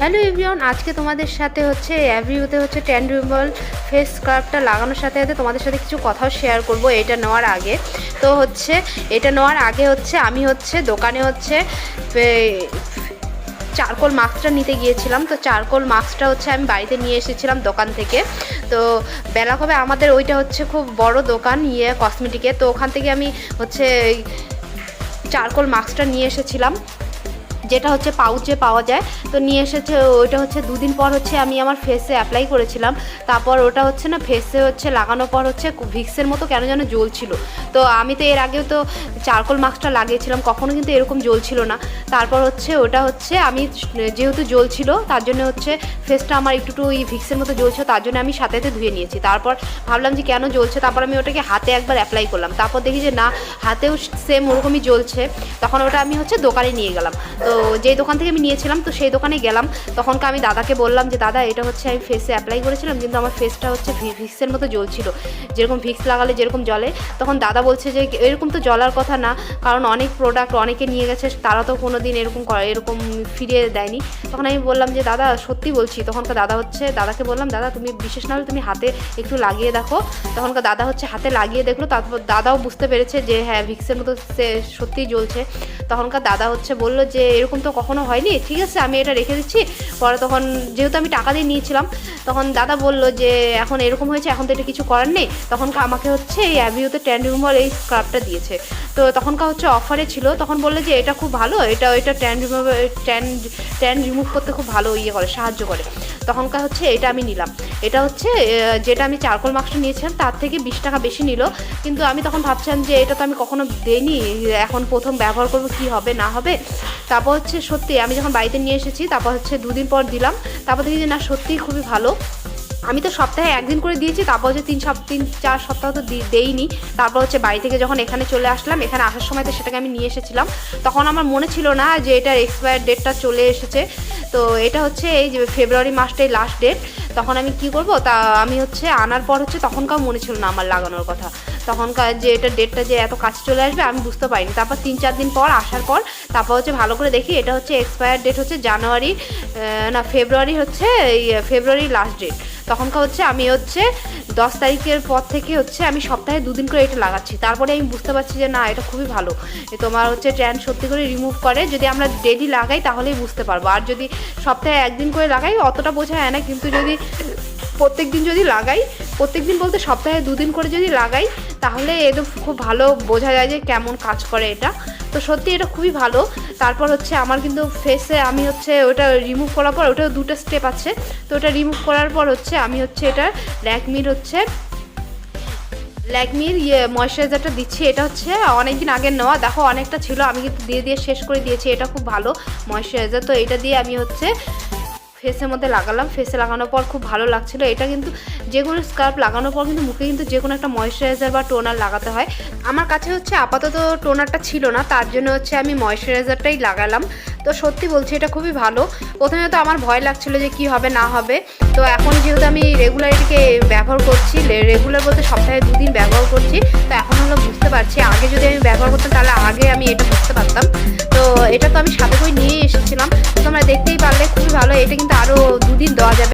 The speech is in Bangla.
হ্যালো এভরিওয়ান আজকে তোমাদের সাথে হচ্ছে অ্যাভিউতে হচ্ছে ট্যান রিমুভাল ফেস স্কার্ফটা লাগানোর সাথে সাথে তোমাদের সাথে কিছু কথাও শেয়ার করব, এটা নেওয়ার আগে। তো হচ্ছে, এটা নেওয়ার আগে হচ্ছে, আমি হচ্ছে দোকানে হচ্ছে চারকোল মাস্কটা নিতে গিয়েছিলাম। তো চারকোল মাস্কটা হচ্ছে আমি বাড়িতে নিয়ে এসেছিলাম দোকান থেকে। তো বেলা কবে আমাদের ওইটা হচ্ছে খুব বড় দোকান ইয়ে কসমেটিকের তো ওখান থেকে আমি হচ্ছে, চারকোল মাস্কটা নিয়ে এসেছিলাম। যেটা হচ্ছে পাউচে পাওয়া যায়। তো নিয়ে এসেছে, ওইটা হচ্ছে দুদিন পর হচ্ছে আমি আমার ফেসে অ্যাপ্লাই করেছিলাম। তারপর ওটা হচ্ছে না ফেসে হচ্ছে লাগানোর পর হচ্ছে ভিক্সের মতো কেন যেন জ্বলছিল। তো আমি তো এর আগেও তো চারকোল মাস্কটা লাগিয়েছিলাম, কখনো কিন্তু এরকম জ্বলছিল না। তারপর হচ্ছে ওটা হচ্ছে আমি যেহেতু জ্বলছিল, তার জন্য হচ্ছে ফেসটা আমার একটু ওই ভিক্সের মতো জ্বলছিল, তার জন্য আমি সাথে সাথে ধুয়ে নিয়েছি। তারপর ভাবলাম যে কেন জ্বলছে, তারপর আমি ওটাকে হাতে একবার অ্যাপ্লাই করলাম। তারপর দেখি যে না, হাতেও সেম ওরকমই জ্বলছে। তখন ওটা আমি হচ্ছে দোকানে নিয়ে গেলাম। তো যেই দোকান থেকে আমি নিয়েছিলাম, তো সেই দোকানে গেলাম। তখনকে আমি দাদাকে বললাম যে, দাদা, এটা হচ্ছে আমি ফেসে অ্যাপ্লাই করেছিলাম, কিন্তু আমার ফেসটা হচ্ছে ভিক্সের মতো জ্বলছিল। যেরকম ভিক্স লাগালে যেরকম জলে তখন দাদা বলছে যে, এরকম তো জ্বলার কথা না, কারণ অনেক প্রোডাক্ট অনেকে নিয়ে গেছে, তারা তো কোনো দিন এরকম এরকম ফিরিয়ে দেয়নি। তখন আমি বললাম যে, দাদা, সত্যি বলছি। তখনকার দাদা হচ্ছে, দাদাকে বললাম, দাদা, তুমি বিশেষ না হলে তুমি হাতে একটু লাগিয়ে দেখো। তখনকার দাদা হচ্ছে হাতে লাগিয়ে দেখল, তারপর দাদাও বুঝতে পেরেছে যে হ্যাঁ ভিক্সের মতো সে সত্যিই জ্বলছে। তখনকার দাদা হচ্ছে বলল যে এরকম তো কখনো হয়নি। ঠিক আছে, আমি এটা রেখে দিচ্ছি। পরে তখন যেহেতু আমি টাকা দিয়ে নিয়েছিলাম, তখন দাদা বলল যে এখন এরকম হয়েছে, এখন তো এটা কিছু করার নেই। তখন আমাকে হচ্ছে এই অ্যাভিউতে ট্যান রিমুভার এই স্ক্রাবটা দিয়েছে। তো তখনকার হচ্ছে অফারে ছিল, তখন বললে যে এটা খুব ভালো, এটা এটা tan remove tan tan remove করতে খুব ভালো ইয়ে করে, সাহায্য করে। তখনকার হচ্ছে এটা আমি নিলাম। এটা হচ্ছে যেটা আমি চারকোল মাস্কটা নিয়েছিলাম, তার থেকে বিশ টাকা বেশি নিল। কিন্তু আমি তখন ভাবছিলাম যে এটা তো আমি কখনো দেইনি, এখন প্রথম ব্যবহার করব কি হবে, না হবে। তারপর হচ্ছে সত্যি, আমি যখন বাড়িতে নিয়ে এসেছি, তারপর হচ্ছে দুদিন পর দিলাম। তারপর দেখি যে না, সত্যিই খুবই ভালো। আমি তো সপ্তাহে একদিন করে দিয়েছি, তারপর হচ্ছে তিন সপ তিন, চার সপ্তাহ তো দেইনি। তারপর হচ্ছে বাড়ি থেকে যখন এখানে চলে আসলাম, এখানে আসার সময় তো সেটাকে আমি নিয়ে এসেছিলাম। তখন আমার মনে ছিল না যে এটার এক্সপায়ার ডেটটা চলে এসেছে। তো এটা হচ্ছে এই যে ফেব্রুয়ারি মাসটাই লাস্ট ডেট তখন আমি কি করব? তা আমি হচ্ছে আনার পর হচ্ছে তখনকার মনে ছিল না আমার লাগানোর কথা। তখনকার যে এটা ডেটটা যে এত কাছে চলে আসবে, আমি বুঝতে পারিনি। তারপর তিন চার দিন পর আসার পর তারপর হচ্ছে ভালো করে দেখি, এটা হচ্ছে এক্সপায়ার ডেট হচ্ছে জানুয়ারি না ফেব্রুয়ারি হচ্ছে এই ফেব্রুয়ারি লাস্ট ডেট তখনকার হচ্ছে আমি হচ্ছে দশ তারিখের পর থেকে হচ্ছে আমি সপ্তাহে দুদিন করে এটা লাগাচ্ছি। তারপরে আমি বুঝতে পারছি যে না, এটা খুবই ভালো। তোমার হচ্ছে ট্যান সত্যি করে রিমুভ করে, যদি আমরা ডেলি লাগাই তাহলেই বুঝতে পারব। আর যদি সপ্তাহে একদিন করে লাগাই, অতটা বোঝা যায় না। কিন্তু যদি প্রত্যেক দিন যদি লাগাই প্রত্যেক দিন বলতে সপ্তাহে দুদিন করে যদি লাগাই, তাহলে এটা খুব ভালো বোঝা যায় যে কেমন কাজ করে এটা। তো সত্যি এটা খুবই ভালো। তারপর হচ্ছে আমার কিন্তু ফেসে আমি হচ্ছে ওটা রিমুভ করার পর ওটা দুটো স্টেপ আছে। তো ওটা রিমুভ করার পর হচ্ছে আমি হচ্ছে এটা ল্যাকমির হচ্ছে ল্যাকমির ইয়ে ময়শ্চারাইজারটা দিচ্ছি। এটা হচ্ছে অনেক দিন আগের নেওয়া। দেখো অনেকটা ছিল, আমি কিন্তু দিয়ে দিয়ে শেষ করে দিয়েছি। এটা খুব ভালো ময়শ্চারাইজার তো এটা দিয়ে আমি হচ্ছে ফেসের মধ্যে লাগালাম ফেসে লাগানোর পর খুব ভালো লাগছিল। এটা কিন্তু যে কোনো স্কার্ফ লাগানোর পর কিন্তু মুখে কিন্তু যে কোনো একটা ময়শ্চারাইজার বা টোনার লাগাতে হয়। আমার কাছে হচ্ছে আপাতত টোনারটা ছিল না, তার জন্য হচ্ছে আমি ময়শ্চারাইজারটাই লাগালাম। তো সত্যি বলছি, এটা খুবই ভালো। প্রথমে তো আমার ভয় লাগছিল যে কি হবে, না হবে। তো এখন যেহেতু আমি রেগুলার এটিকে ব্যবহার করছি রেগুলার বলতে সপ্তাহে দুদিন ব্যবহার করছি, তো এখন হলো বুঝতে পারছি, আগে যদি আমি ব্যবহার করতাম, তাহলে আগে আমি এটা বুঝতে পারতাম। এটা তো আমি সাথে করে নিয়ে এসেছিলাম। তোমরা দেখতেই পারলে খুবই ভালো। এটা কিন্তু আরও দুদিন দেওয়া যাবে।